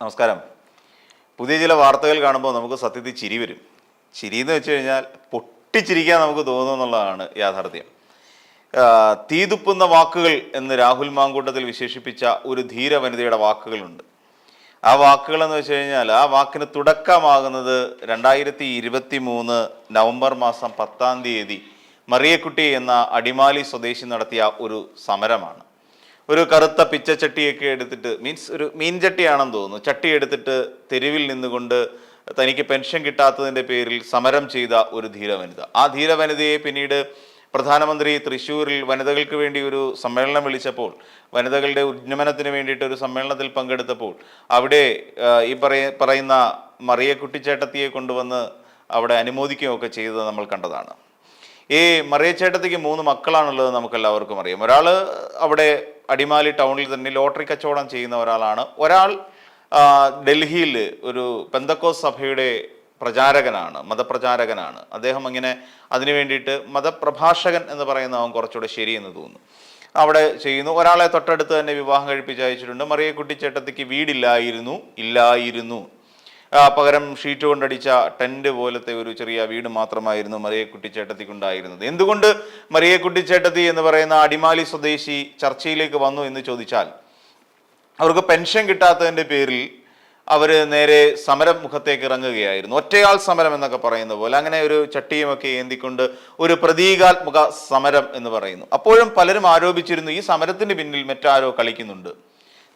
നമസ്കാരം. പുതിയ ചില വാർത്തകൾ കാണുമ്പോൾ നമുക്ക് സത്യത്തിൽ ചിരി വരും. ചിരി എന്ന് വെച്ച് കഴിഞ്ഞാൽ പൊട്ടിച്ചിരിക്കാൻ നമുക്ക് തോന്നുന്നു എന്നുള്ളതാണ് യാഥാർത്ഥ്യം. തീതുപ്പുന്ന വാക്കുകൾ എന്ന് രാഹുൽ മാങ്കൂട്ടത്തിൽ വിശേഷിപ്പിച്ച ഒരു ധീര വനിതയുടെ വാക്കുകളുണ്ട്. ആ വാക്കുകൾ എന്ന് വെച്ച് കഴിഞ്ഞാൽ ആ വാക്കിന് തുടക്കമാകുന്നത് രണ്ടായിരത്തി ഇരുപത്തി മൂന്ന് നവംബർ മാസം പത്താം തീയതി മറിയക്കുട്ടി എന്ന അടിമാലി സ്വദേശി നടത്തിയ ഒരു സമരമാണ്. ഒരു കറുത്ത പിച്ചച്ചട്ടിയൊക്കെ എടുത്തിട്ട് മീൻസ് ഒരു മീൻചട്ടിയാണെന്ന് തോന്നുന്നു. ചട്ടി എടുത്തിട്ട് തെരുവിൽ നിന്നുകൊണ്ട് തനിക്ക് പെൻഷൻ കിട്ടാത്തതിന്റെ പേരിൽ സമരം ചെയ്ത ഒരു ധീരവനിത. ആ ധീരവനിതയെ പിന്നീട് പ്രധാനമന്ത്രി തൃശ്ശൂരിൽ വനിതകൾക്ക് വേണ്ടി ഒരു സമ്മേളനം വിളിച്ചപ്പോൾ വനിതകളുടെ ഉന്നമനത്തിന് വേണ്ടിയിട്ട് ഒരു സമ്മേളനത്തിൽ പങ്കെടുത്തപ്പോൾ അവിടെ ഈ പറയ പറയുന്ന മറിയ കുട്ടിച്ചേട്ടത്തിയെ കൊണ്ടുവന്ന് അവിടെ അനുമോദിക്കുകയൊക്കെ ചെയ്തത് നമ്മൾ കണ്ടതാണ്. ഈ മറിയച്ചേട്ടത്തേക്ക് മൂന്ന് മക്കളാണുള്ളത് നമുക്ക് എല്ലാവർക്കും അറിയാം. ഒരാൾ അവിടെ അടിമാലി ടൗണിൽ തന്നെ ലോട്ടറി കച്ചവടം ചെയ്യുന്ന ഒരാളാണ്. ഒരാൾ ഡൽഹിയിൽ ഒരു പെന്തക്കോസ് സഭയുടെ പ്രചാരകനാണ് മതപ്രചാരകനാണ്. അദ്ദേഹം അങ്ങനെ അതിനു വേണ്ടിയിട്ട് മതപ്രഭാഷകൻ എന്ന് പറയുന്ന അവൻ കുറച്ചുകൂടെ ശരിയെന്ന് തോന്നുന്നു. അവിടെ ചെയ്യുന്നു. ഒരാളെ തൊട്ടടുത്ത് തന്നെ വിവാഹം കഴിപ്പിച്ച് അയച്ചിട്ടുണ്ട് മറിയക്കുട്ടി ചേട്ടത്തിക്ക് വീടില്ലായിരുന്നു ഇല്ലായിരുന്നു. പകരം ഷീറ്റ് കൊണ്ടടിച്ച ടെന്റ് പോലത്തെ ഒരു ചെറിയ വീട് മാത്രമായിരുന്നു മറിയക്കുട്ടി ചേട്ടത്തിക്ക് ഉണ്ടായിരുന്നത് എന്തുകൊണ്ട് മറിയക്കുട്ടി ചേട്ടത്തി എന്ന് പറയുന്ന അടിമാലി സ്വദേശി ചർച്ചയിലേക്ക് വന്നു എന്ന് ചോദിച്ചാൽ അവർക്ക് പെൻഷൻ കിട്ടാത്തതിന്റെ പേരിൽ അവർ നേരെ സമരം മുഖത്തേക്ക് ഇറങ്ങുകയായിരുന്നു. ഒറ്റയാൾ സമരം എന്നൊക്കെ പറയുന്ന പോലെ അങ്ങനെ ഒരു ചട്ടിയുമൊക്കെ ഏന്തിക്കൊണ്ട് ഒരു പ്രതീകാത്മക സമരം എന്ന് പറയുന്നു. അപ്പോഴും പലരും ആരോപിച്ചിരുന്നു ഈ സമരത്തിന് പിന്നിൽ മറ്റാരോ കളിക്കുന്നുണ്ട്.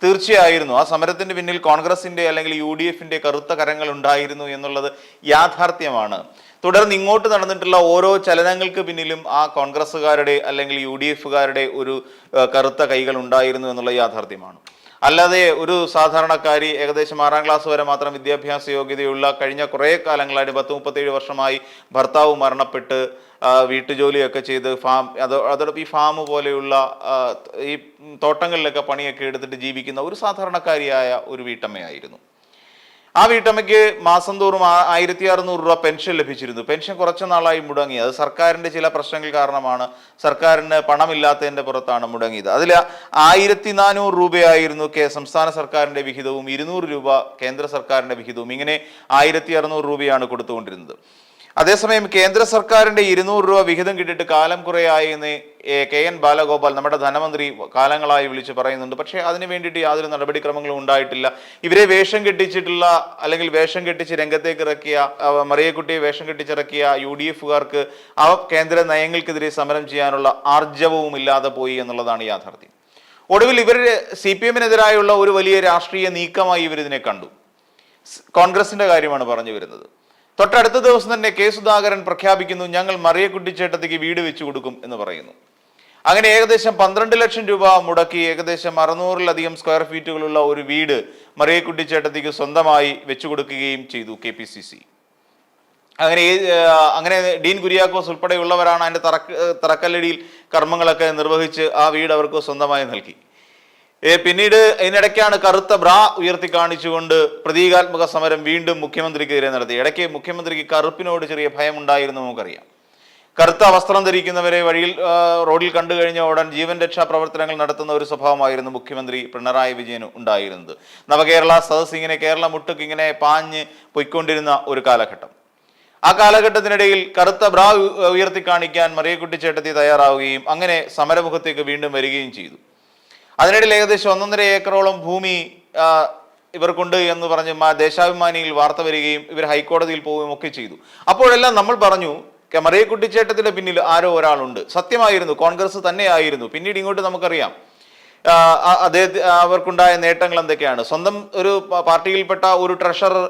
തീർച്ചയായിരുന്നു. ആ സമരത്തിന്റെ പിന്നിൽ കോൺഗ്രസിന്റെ അല്ലെങ്കിൽ യു ഡി എഫിന്റെ കറുത്ത കരങ്ങൾ ഉണ്ടായിരുന്നു എന്നുള്ളത് യാഥാർത്ഥ്യമാണ്. തുടർന്ന് ഇങ്ങോട്ട് നടന്നിട്ടുള്ള ഓരോ ചലനങ്ങൾക്ക് പിന്നിലും ആ കോൺഗ്രസ്സുകാരുടെ അല്ലെങ്കിൽ യു ഡി എഫുകാരുടെ ഒരു കറുത്ത കൈകൾ ഉണ്ടായിരുന്നു എന്നുള്ള യാഥാർത്ഥ്യമാണ്. അല്ലാതെ ഒരു സാധാരണക്കാരി ഏകദേശം ആറാം ക്ലാസ് വരെ മാത്രം വിദ്യാഭ്യാസ യോഗ്യതയുള്ള കഴിഞ്ഞ കുറേ കാലങ്ങളായിട്ട് പത്ത് മുപ്പത്തേഴ് വർഷമായി ഭർത്താവ് മരണപ്പെട്ട് വീട്ടുജോലിയൊക്കെ ചെയ്ത് ഫാം അത് അതോടൊപ്പം ഈ ഫാം പോലെയുള്ള ഈ തോട്ടങ്ങളിലൊക്കെ പണിയൊക്കെ എടുത്തിട്ട് ജീവിക്കുന്ന ഒരു സാധാരണക്കാരിയായ ഒരു വീട്ടമ്മയായിരുന്നു. ആ വീട്ടമ്മയ്ക്ക് മാസം തോറും ആയിരത്തി അറുന്നൂറ് രൂപ പെൻഷൻ ലഭിച്ചിരുന്നു. പെൻഷൻ കുറച്ച് നാളായി മുടങ്ങി. അത് സർക്കാരിന്റെ ചില പ്രശ്നങ്ങൾ കാരണമാണ് സർക്കാരിന് പണമില്ലാത്തതിന്റെ പുറത്താണ് മുടങ്ങിയത്. അതിൽ ആയിരത്തി നാനൂറ് രൂപയായിരുന്നു കെ സംസ്ഥാന സർക്കാരിന്റെ വിഹിതവും ഇരുന്നൂറ് രൂപ കേന്ദ്ര സർക്കാരിന്റെ വിഹിതവും. ഇങ്ങനെ ആയിരത്തി അറുന്നൂറ് രൂപയാണ് കൊടുത്തുകൊണ്ടിരുന്നത്. അതേസമയം കേന്ദ്ര സർക്കാരിന്റെ ഇരുന്നൂറ് രൂപ വിഹിതം കിട്ടിയിട്ട് കാലം കുറയായി എന്ന് കെ എൻ ബാലഗോപാൽ നമ്മുടെ ധനമന്ത്രി കാലങ്ങളായി വിളിച്ച് പറയുന്നുണ്ട്. പക്ഷേ അതിന് വേണ്ടിയിട്ട് യാതൊരു നടപടിക്രമങ്ങളും ഉണ്ടായിട്ടില്ല. ഇവരെ വേഷം കെട്ടിച്ചിട്ടുള്ള അല്ലെങ്കിൽ വേഷം കെട്ടിച്ച് രംഗത്തേക്ക് ഇറക്കിയ മറിയക്കുട്ടിയെ വേഷം കെട്ടിച്ചിറക്കിയ യു ഡി എഫുകാർക്ക് ആ കേന്ദ്ര നയങ്ങൾക്കെതിരെ സമരം ചെയ്യാനുള്ള ആർജവവും ഇല്ലാതെ പോയി എന്നുള്ളതാണ് യാഥാർത്ഥ്യം. ഒടുവിൽ ഇവർ സി പി എമ്മിനെതിരായുള്ള ഒരു വലിയ രാഷ്ട്രീയ നീക്കമായി ഇവരിതിനെ കണ്ടു. കോൺഗ്രസിന്റെ കാര്യമാണ് പറഞ്ഞു വരുന്നത്. തൊട്ടടുത്ത ദിവസം തന്നെ കെ സുധാകരൻ പ്രഖ്യാപിക്കുന്നു ഞങ്ങൾ മറിയക്കുട്ടി ചേട്ടത്തിക്ക് വീട് വെച്ചു കൊടുക്കും എന്ന് പറയുന്നു. അങ്ങനെ ഏകദേശം പന്ത്രണ്ട് ലക്ഷം രൂപ മുടക്കി ഏകദേശം അറുന്നൂറിലധികം സ്ക്വയർ ഫീറ്റുകളുള്ള ഒരു വീട് മറിയക്കുട്ടി ചേട്ടത്തിക്ക് സ്വന്തമായി വെച്ചു കൊടുക്കുകയും ചെയ്തു കെ പി സി സി. അങ്ങനെ അങ്ങനെ ഡീൻ കുര്യാക്കോസ് ഉൾപ്പെടെയുള്ളവരാണ് അതിന്റെ തറക്ക തറക്കല്ലടിയിൽ കർമ്മങ്ങളൊക്കെ നിർവഹിച്ച് ആ വീട് അവർക്ക് സ്വന്തമായി നൽകി. പിന്നീട് ഇതിനിടയ്ക്കാണ് കറുത്ത ബ്രാ ഉയർത്തി കാണിച്ചുകൊണ്ട് പ്രതീകാത്മക സമരം വീണ്ടും മുഖ്യമന്ത്രിക്കെതിരെ നടത്തി. ഇടയ്ക്ക് മുഖ്യമന്ത്രിക്ക് കറുപ്പിനോട് ചെറിയ ഭയം ഉണ്ടായിരുന്നു നമുക്കറിയാം. കറുത്ത വസ്ത്രം ധരിക്കുന്നവരെ വഴിയിൽ റോഡിൽ കണ്ടു കഴിഞ്ഞ ഉടൻ ജീവൻ രക്ഷാ പ്രവർത്തനങ്ങൾ നടത്തുന്ന ഒരു സ്വഭാവമായിരുന്നു മുഖ്യമന്ത്രി പിണറായി വിജയന് ഉണ്ടായിരുന്നത്. നവകേരള സദസ് ഇങ്ങനെ കേരളം മുട്ടുക്ക് ഇങ്ങനെ പാഞ്ഞ് പൊയ്ക്കൊണ്ടിരുന്ന ഒരു കാലഘട്ടം. ആ കാലഘട്ടത്തിനിടയിൽ കറുത്ത ബ്രാ ഉയർത്തി കാണിക്കാൻ മറിയക്കുട്ടി ചേട്ടത്തി തയ്യാറാവുകയും അങ്ങനെ സമരമുഖത്തേക്ക് വീണ്ടും വരികയും ചെയ്തു. അതിനിടയിൽ ഏകദേശം ഒന്നൊന്നര ഏക്കറോളം ഭൂമി ഇവർക്കുണ്ട് എന്ന് പറഞ്ഞ് ദേശാഭിമാനിയിൽ വാർത്ത വരികയും ഇവർ ഹൈക്കോടതിയിൽ പോവുകയും ഒക്കെ ചെയ്തു. അപ്പോഴെല്ലാം നമ്മൾ പറഞ്ഞു മറിയ കുട്ടിച്ചേട്ടത്തിന്റെ പിന്നിൽ ആരോ ഒരാളുണ്ട്. സത്യമായിരുന്നു കോൺഗ്രസ് തന്നെയായിരുന്നു. പിന്നീട് ഇങ്ങോട്ട് നമുക്കറിയാം അദ്ദേഹത്തെ അവർക്കുണ്ടായ നേട്ടങ്ങൾ എന്തൊക്കെയാണ്? സ്വന്തം ഒരു പാർട്ടിയിൽപ്പെട്ട ഒരു ട്രഷറർ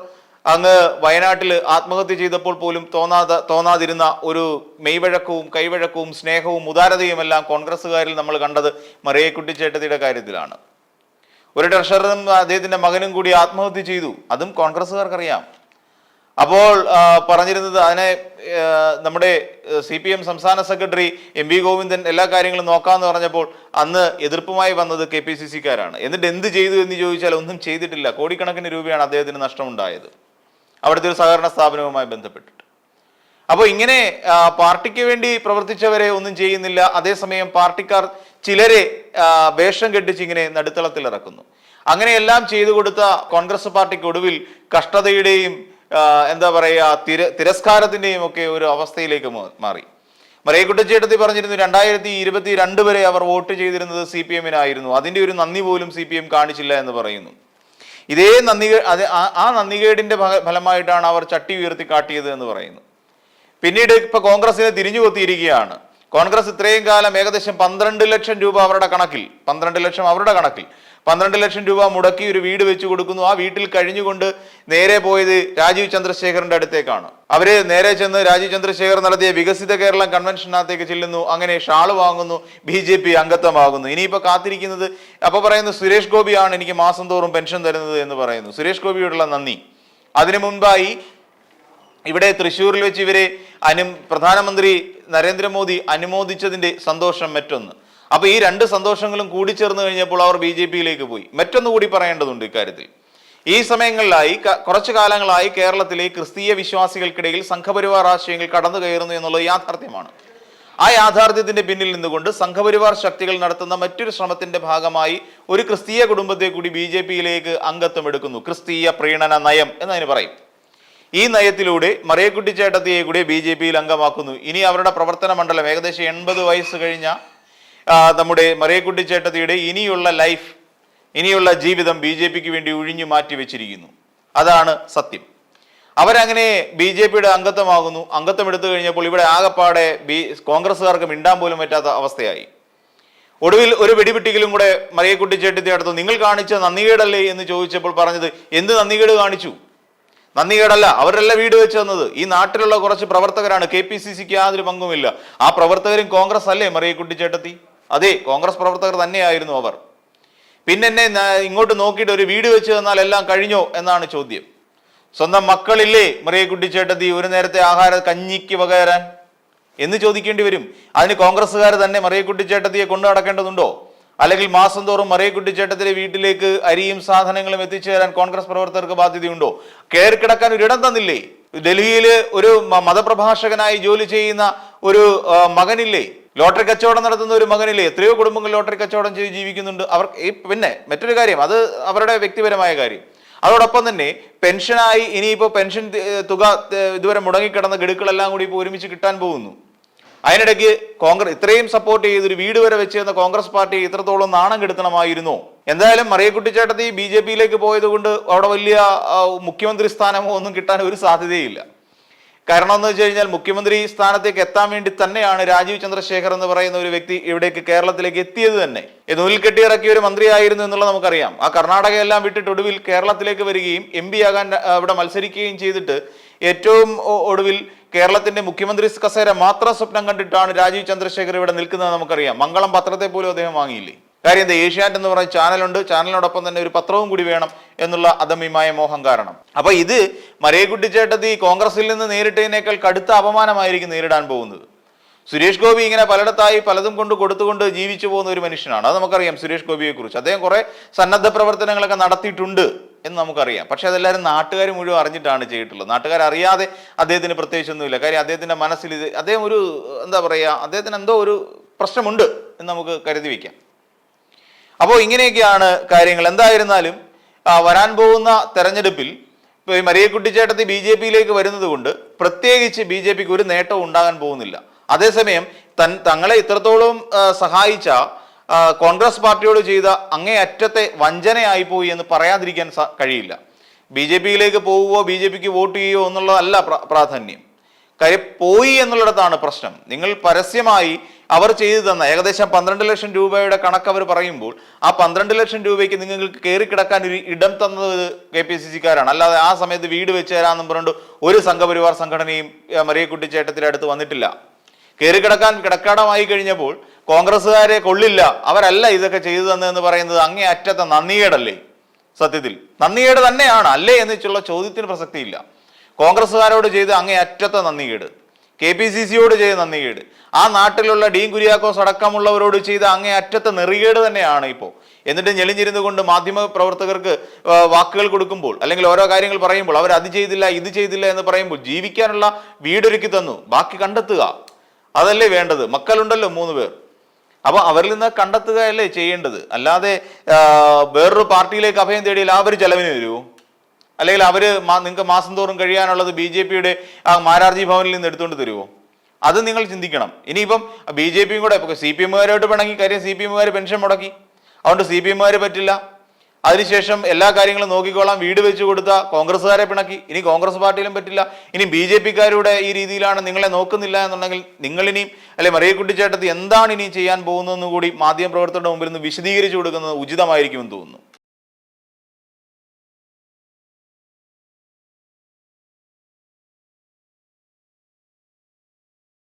അങ്ങ് വയനാട്ടിൽ ആത്മഹത്യ ചെയ്തപ്പോൾ പോലും തോന്നാതെ തോന്നാതിരുന്ന ഒരു മെയ്വഴക്കവും കൈവഴക്കവും സ്നേഹവും ഉദാരതയുമെല്ലാം കോൺഗ്രസ്സുകാരിൽ നമ്മൾ കണ്ടത് മറിയക്കുട്ടി ചേട്ടത്തിയുടെ കാര്യത്തിലാണ്. ഒരു ട്രഷററും അദ്ദേഹത്തിന്റെ മകനും കൂടി ആത്മഹത്യ ചെയ്തു. അതും കോൺഗ്രസ്സുകാർക്കറിയാം. അപ്പോൾ പറഞ്ഞിരുന്നത് അതിനെ നമ്മുടെ സി പി എം സംസ്ഥാന സെക്രട്ടറി എം വി ഗോവിന്ദൻ എല്ലാ കാര്യങ്ങളും നോക്കാമെന്ന് പറഞ്ഞപ്പോൾ അന്ന് എതിർപ്പുമായി വന്നത് കെ പി സി സിക്കാരാണ്. എന്നിട്ട് എന്ത് ചെയ്തു എന്ന് ചോദിച്ചാൽ ഒന്നും ചെയ്തിട്ടില്ല. കോടിക്കണക്കിന് രൂപയാണ് അദ്ദേഹത്തിന് നഷ്ടമുണ്ടായത്. അവിടുത്തെ ഒരു സഹകരണ സ്ഥാപനവുമായി ബന്ധപ്പെട്ടിട്ട്. അപ്പോൾ ഇങ്ങനെ പാർട്ടിക്ക് വേണ്ടി പ്രവർത്തിച്ചവരെ ഒന്നും ചെയ്യുന്നില്ല. അതേസമയം പാർട്ടിക്കാർ ചിലരെ വേഷം കെട്ടിച്ച് ഇങ്ങനെ നടുത്തളത്തിൽ ഇറക്കുന്നു. അങ്ങനെയെല്ലാം ചെയ്തു കൊടുത്ത കോൺഗ്രസ് പാർട്ടിക്ക് ഒടുവിൽ കഷ്ടതയുടെയും എന്താ പറയുക തിര തിരസ്കാരത്തിന്റെയും ഒക്കെ ഒരു അവസ്ഥയിലേക്ക് മാറി മാറി. മറിയക്കുട്ടച്ചേട്ടത്തി പറഞ്ഞിരുന്നു രണ്ടായിരത്തി ഇരുപത്തി രണ്ട് വരെ അവർ വോട്ട് ചെയ്തിരുന്നത് സി പി എമ്മിനായിരുന്നു. അതിന്റെ ഒരു നന്ദി പോലും സി പി എം കാണിച്ചില്ല എന്ന് പറയുന്നു. ഇതേ നന്ദി അത് ആ- നന്ദികേടിന്റെ ഫലമായിട്ടാണ് അവർ ചട്ടി ഉയർത്തി കാട്ടിയത് എന്ന് പറയുന്നു. പിന്നീട് ഇപ്പൊ കോൺഗ്രസിനെ തിരിഞ്ഞു കൊത്തിയിരിക്കുകയാണ്. കോൺഗ്രസ് ഇത്രയും കാലം ഏകദേശം പന്ത്രണ്ട് ലക്ഷം രൂപ അവരുടെ കണക്കിൽ പന്ത്രണ്ട് ലക്ഷം അവരുടെ കണക്കിൽ. പന്ത്രണ്ട് ലക്ഷം രൂപ മുടക്കി ഒരു വീട് വെച്ചു കൊടുക്കുന്നു. ആ വീട്ടിൽ കഴിഞ്ഞുകൊണ്ട് നേരെ പോയത് രാജീവ് ചന്ദ്രശേഖറിന്റെ അടുത്തേക്കാണ്. അവർ നേരെ ചെന്ന് രാജീവ് ചന്ദ്രശേഖർ നടത്തിയ വികസിത കേരളം കൺവെൻഷനകത്തേക്ക് ചെല്ലുന്നു. അങ്ങനെ ഷാൾ വാങ്ങുന്നു ബി ജെ പി അംഗത്വമാകുന്നു. ഇനിയിപ്പോ കാത്തിരിക്കുന്നത് അപ്പൊ പറയുന്നു സുരേഷ് ഗോപിയാണ് എനിക്ക് മാസം തോറും പെൻഷൻ തരുന്നത് എന്ന് പറയുന്നു. സുരേഷ് ഗോപിയോടുള്ള നന്ദി. അതിനു മുൻപായി ഇവിടെ തൃശ്ശൂരിൽ വെച്ച് ഇവരെ അനു പ്രധാനമന്ത്രി നരേന്ദ്രമോദി അനുമോദിച്ചതിന്റെ സന്തോഷം മറ്റൊന്ന്. അപ്പൊ ഈ രണ്ട് സന്തോഷങ്ങളും കൂടി ചേർന്ന് കഴിഞ്ഞപ്പോൾ അവർ ബി ജെ പിയിലേക്ക് പോയി. മറ്റൊന്നുകൂടി പറയേണ്ടതുണ്ട് ഇക്കാര്യത്തിൽ. ഈ സമയങ്ങളിലായി കുറച്ചു കാലങ്ങളായി കേരളത്തിലെ ക്രിസ്തീയ വിശ്വാസികൾക്കിടയിൽ സംഘപരിവാർ ആശയങ്ങൾ കടന്നു കയറുന്നു എന്നുള്ളത് യാഥാർത്ഥ്യമാണ്. ആ യാഥാർത്ഥ്യത്തിന്റെ പിന്നിൽ നിന്നുകൊണ്ട് സംഘപരിവാർ ശക്തികൾ നടത്തുന്ന മറ്റൊരു ശ്രമത്തിന്റെ ഭാഗമായി ഒരു ക്രിസ്തീയ കുടുംബത്തെ കൂടി ബി ജെ പിയിലേക്ക് അംഗത്വം എടുക്കുന്നു. ക്രിസ്തീയ പ്രീണന നയം എന്നതിന് പറയും. ഈ നയത്തിലൂടെ മറിയക്കുട്ടിച്ചേട്ടത്തിയെ കൂടി ബി ജെ പിയിൽ അംഗമാക്കുന്നു. ഇനി അവരുടെ പ്രവർത്തന മണ്ഡലം ഏകദേശം എൺപത് വയസ്സ് കഴിഞ്ഞ നമ്മുടെ മറിയക്കുട്ടി ചേട്ടത്തിയുടെ ഇനിയുള്ള ലൈഫ് ഇനിയുള്ള ജീവിതം ബി ജെ പിക്ക് വേണ്ടി ഒഴിഞ്ഞു മാറ്റി വെച്ചിരിക്കുന്നു. അതാണ് സത്യം. അവരങ്ങനെ ബി ജെ പിയുടെ അംഗത്വമാകുന്നു. അംഗത്വം എടുത്തു കഴിഞ്ഞപ്പോൾ ഇവിടെ ആകപ്പാടെ ബി കോൺഗ്രസ്സുകാർക്ക് മിണ്ടാൻ പോലും പറ്റാത്ത അവസ്ഥയായി. ഒടുവിൽ ഒരു വെടിപിട്ടിക്കലും കൂടെ മറിയക്കുട്ടി ചേട്ടത്തി അടുത്ത് നിങ്ങൾ കാണിച്ച നന്ദികേടല്ലേ? എന്ന് ചോദിച്ചപ്പോൾ പറഞ്ഞത് എന്ത് നന്ദികേട് കാണിച്ചു? നന്ദികേടല്ല അവരല്ല വീട് വെച്ച് തന്നത്. ഈ നാട്ടിലുള്ള കുറച്ച് പ്രവർത്തകരാണ്. കെ പി സി സിക്ക് യാതൊരു പങ്കുമില്ല. ആ പ്രവർത്തകരും കോൺഗ്രസ് അല്ലേ മറിയക്കുട്ടി ചേട്ടത്തി? അതെ കോൺഗ്രസ് പ്രവർത്തകർ തന്നെയായിരുന്നു അവർ. പിന്നെ എന്നെ ഇങ്ങോട്ട് നോക്കിയിട്ട് ഒരു വീട് വെച്ച് തന്നാൽ എല്ലാം കഴിഞ്ഞോ എന്നാണ് ചോദ്യം. സ്വന്തം മക്കളില്ലേ മറിയക്കുട്ടി ചേട്ടത്തി ഒരു നേരത്തെ ആഹാര കഞ്ഞിക്ക് പകരാൻ? എന്ന് ചോദിക്കേണ്ടി വരും. അതിന് കോൺഗ്രസ്സുകാർ തന്നെ മറിയക്കുട്ടി ചേട്ടത്തിയെ കൊണ്ടു നടക്കേണ്ടതുണ്ടോ? അല്ലെങ്കിൽ മാസം തോറും മറിയക്കുട്ടി ചേട്ടത്തിലെ വീട്ടിലേക്ക് അരിയും സാധനങ്ങളും എത്തിച്ചു തരാൻ കോൺഗ്രസ് പ്രവർത്തകർക്ക് ബാധ്യതയുണ്ടോ? കയറി കിടക്കാൻ ഒരിടം തന്നില്ലേ? ഡൽഹിയിൽ ഒരു മതപ്രഭാഷകനായി ജോലി ചെയ്യുന്ന ഒരു മകനില്ലേ? ലോട്ടറി കച്ചവടം നടത്തുന്ന ഒരു മകനില്ലേ എത്രയോ കുടുംബങ്ങൾ ലോട്ടറി കച്ചവടം ചെയ്ത് ജീവിക്കുന്നുണ്ട്. അവർ പിന്നെ മറ്റൊരു കാര്യം അത് അവരുടെ വ്യക്തിപരമായ കാര്യം. അതോടൊപ്പം തന്നെ പെൻഷനായി ഇനിയിപ്പോൾ പെൻഷൻ തുക ഇതുവരെ മുടങ്ങിക്കിടന്ന ഗഡുക്കളെല്ലാം കൂടി ഇപ്പോൾ ഒരുമിച്ച് കിട്ടാൻ പോകുന്നു. അതിനിടയ്ക്ക് കോൺഗ്രസ് ഇത്രയും സപ്പോർട്ട് ചെയ്ത് ഒരു വീട് വരെ വെച്ച് തന്ന കോൺഗ്രസ് പാർട്ടി ഇത്രത്തോളം നാണം കെടുത്തണമായിരുന്നോ? എന്തായാലും മറിയക്കുട്ടിച്ചേട്ടത്തി ബി ജെ പിയിലേക്ക് പോയത് കൊണ്ട് അവിടെ വലിയ മുഖ്യമന്ത്രി സ്ഥാനമോ ഒന്നും കിട്ടാൻ ഒരു സാധ്യതയില്ല. കാരണം എന്ന് വെച്ച് കഴിഞ്ഞാൽ മുഖ്യമന്ത്രി സ്ഥാനത്തേക്ക് എത്താൻ വേണ്ടി തന്നെയാണ് രാജീവ് ചന്ദ്രശേഖർ എന്ന് പറയുന്ന ഒരു വ്യക്തി ഇവിടേക്ക് കേരളത്തിലേക്ക് എത്തിയത് തന്നെ. ഇത് ഉൽക്കെട്ടി കെട്ടിയിറക്കിയ ഒരു മന്ത്രിയായിരുന്നു എന്നുള്ളത് നമുക്കറിയാം. ആ കർണാടകയെല്ലാം വിട്ടിട്ട് ഒടുവിൽ കേരളത്തിലേക്ക് വരികയും എം പി ആകാൻ അവിടെ മത്സരിക്കുകയും ചെയ്തിട്ട് ഏറ്റവും ഒടുവിൽ കേരളത്തിന്റെ മുഖ്യമന്ത്രി കസേര മാത്രം സ്വപ്നം കണ്ടിട്ടാണ് രാജീവ് ചന്ദ്രശേഖർ ഇവിടെ നിൽക്കുന്നത് നമുക്കറിയാം. മംഗളം പത്രത്തെ പോലും അദ്ദേഹം വാങ്ങിയില്ലേ? കാര്യം എന്താ ഏഷ്യാനെറ്റ് എന്ന് പറയുന്ന ചാനലുണ്ട്. ചാനലിനോടൊപ്പം തന്നെ ഒരു പത്രവും കൂടി വേണം എന്നുള്ള അദമ്യമായ മോഹം കാരണം. അപ്പൊ ഇത് മറിയക്കുട്ടി ചേട്ടത്തി കോൺഗ്രസിൽ നിന്ന് നേരിട്ടതിനേക്കാൾ കടുത്ത അപമാനമായിരിക്കും നേരിടാൻ പോകുന്നത്. സുരേഷ് ഗോപി ഇങ്ങനെ പലയിടത്തായി പലതും കൊണ്ട് കൊടുത്തുകൊണ്ട് ജീവിച്ചു പോകുന്ന ഒരു മനുഷ്യനാണ്. അത് നമുക്കറിയാം സുരേഷ് ഗോപിയെ കുറിച്ച്. അദ്ദേഹം കുറെ സന്നദ്ധ പ്രവർത്തനങ്ങളൊക്കെ നടത്തിയിട്ടുണ്ട് എന്ന് നമുക്കറിയാം. പക്ഷെ അതെല്ലാവരും നാട്ടുകാർ മുഴുവൻ അറിഞ്ഞിട്ടാണ് ചെയ്തിട്ടുള്ളത്. നാട്ടുകാർ അറിയാതെ അദ്ദേഹത്തിന് പ്രത്യേകിച്ചൊന്നുമില്ല. കാര്യം അദ്ദേഹത്തിന്റെ മനസ്സിൽ ഇത് അദ്ദേഹം ഒരു എന്താ പറയുക അദ്ദേഹത്തിന് എന്തോ ഒരു പ്രശ്നമുണ്ട് എന്ന് നമുക്ക് കരുതി വയ്ക്കാം അപ്പോൾ ഇങ്ങനെയൊക്കെയാണ് കാര്യങ്ങൾ. എന്തായിരുന്നാലും വരാൻ പോകുന്ന തെരഞ്ഞെടുപ്പിൽ ഇപ്പോൾ ഈ മരിയക്കുട്ടി ചേട്ടത്തി ബി ജെ പിയിലേക്ക് വരുന്നത് കൊണ്ട് പ്രത്യേകിച്ച് ബി ജെ പിക്ക് ഒരു നേട്ടവും ഉണ്ടാകാൻ പോകുന്നില്ല. അതേസമയം തൻ തങ്ങളെ ഇത്രത്തോളം സഹായിച്ച കോൺഗ്രസ് പാർട്ടിയോട് ചെയ്ത അങ്ങേയറ്റത്തെ വഞ്ചനയായി പോയി എന്ന് പറയാതിരിക്കാൻ കഴിയില്ല. ബി ജെ പിയിലേക്ക് പോവുകയോ ബി ജെ പിക്ക് വോട്ട് ചെയ്യുകയോ എന്നുള്ളതല്ല പ്ര- പ്രാധാന്യം. കാര്യം പോയി എന്നുള്ളിടത്താണ് പ്രശ്നം. നിങ്ങൾ പരസ്യമായി അവർ ചെയ്തു തന്ന ഏകദേശം പന്ത്രണ്ട് ലക്ഷം രൂപയുടെ കണക്ക് അവർ പറയുമ്പോൾ ആ പന്ത്രണ്ട് ലക്ഷം രൂപയ്ക്ക് നിങ്ങൾക്ക് കയറി കിടക്കാൻ ഒരു ഇടം തന്നത് കെ പി സി സിക്കാരാണ്. അല്ലാതെ ആ സമയത്ത് വീട് വെച്ച് തരാമെന്നും പറഞ്ഞുകൊണ്ട് ഒരു സംഘപരിവാർ സംഘടനയും മറിയക്കുട്ടി ചേട്ടത്തിന്റെ അടുത്ത് വന്നിട്ടില്ല. കയറി കിടക്കാൻ കിടക്കാടമായി കഴിഞ്ഞപ്പോൾ കോൺഗ്രസ്സുകാരെ കൊള്ളില്ല. അവരല്ല ഇതൊക്കെ ചെയ്തു തന്നതെന്ന് പറയുന്നത് അങ്ങേ അറ്റത്തെ നന്ദികേടല്ലേ? സത്യത്തിൽ. നന്ദികേട് തന്നെയാണ്. അല്ലേ എന്നുള്ള ചോദ്യത്തിന് പ്രസക്തിയില്ല. കോൺഗ്രസ്സുകാരോട് ചെയ്ത് അങ്ങേ അറ്റത്തെ നന്ദികേട്. കെ പി സി സിയോട് ചെയ്ത നന്ദികേട്. ആ നാട്ടിലുള്ള ഡീൻ കുര്യാക്കോസ് അടക്കമുള്ളവരോട് ചെയ്ത അങ്ങേ അറ്റത്തെ നെറികേട് തന്നെയാണ് ഇപ്പോൾ എന്നിട്ട് ഞെളിഞ്ഞിരുന്നു കൊണ്ട് മാധ്യമ പ്രവർത്തകർക്ക് വാക്കുകൾ കൊടുക്കുമ്പോൾ അല്ലെങ്കിൽ ഓരോ കാര്യങ്ങൾ പറയുമ്പോൾ അവർ അത് ചെയ്തില്ല ഇത് ചെയ്തില്ല എന്ന് പറയുമ്പോൾ ജീവിക്കാനുള്ള വീടൊരുക്കി തന്നു. ബാക്കി കണ്ടെത്തുക. അതല്ലേ വേണ്ടത്? മക്കളുണ്ടല്ലോ മൂന്ന് പേർ. അപ്പോൾ അവരിൽ നിന്ന് കണ്ടെത്തുകയല്ലേ ചെയ്യേണ്ടത്? അല്ലാതെ വേറൊരു പാർട്ടിയിലേക്ക് അഭയം തേടിയാൽ ആ ഒരു ചെലവിന് വരുമോ അല്ലെങ്കിൽ അവർ നിങ്ങൾക്ക് മാസം തോറും കഴിയാനുള്ളത് ബി ജെ പിയുടെ ആ മാരാർജി ഭവനിൽ നിന്ന് എടുത്തുകൊണ്ട് തരുമോ അത് നിങ്ങൾ ചിന്തിക്കണം. ഇനിയിപ്പം ബി ജെ പിയും കൂടെ സി പി എമ്മുകാരോട്ട് പിണങ്ങി കാര്യം സി പി എമ്മുകാർ പെൻഷൻ മുടക്കി. അതുകൊണ്ട് സി പി എമ്മുകാർ പറ്റില്ല. അതിനുശേഷം എല്ലാ കാര്യങ്ങളും നോക്കിക്കോളാം. വീട് വെച്ച് കൊടുത്ത കോൺഗ്രസ്സുകാരെ പിണക്കി. ഇനി കോൺഗ്രസ് പാർട്ടിയിലും പറ്റില്ല. ഇനി ബി ജെ പിക്കാരുടെ ഈ രീതിയിലാണ് നിങ്ങളെ നോക്കുന്നില്ല എന്നുണ്ടെങ്കിൽ നിങ്ങളിനിയും അല്ലെ മറിയക്കുട്ടിച്ചേട്ടത്തി എന്താണ് ഇനി ചെയ്യാൻ പോകുന്നതെന്ന് കൂടി മാധ്യമപ്രവർത്തകരുടെ മുമ്പിൽ നിന്ന് വിശദീകരിച്ചു കൊടുക്കുന്നത് ഉചിതമായിരിക്കുമെന്ന് തോന്നുന്നു.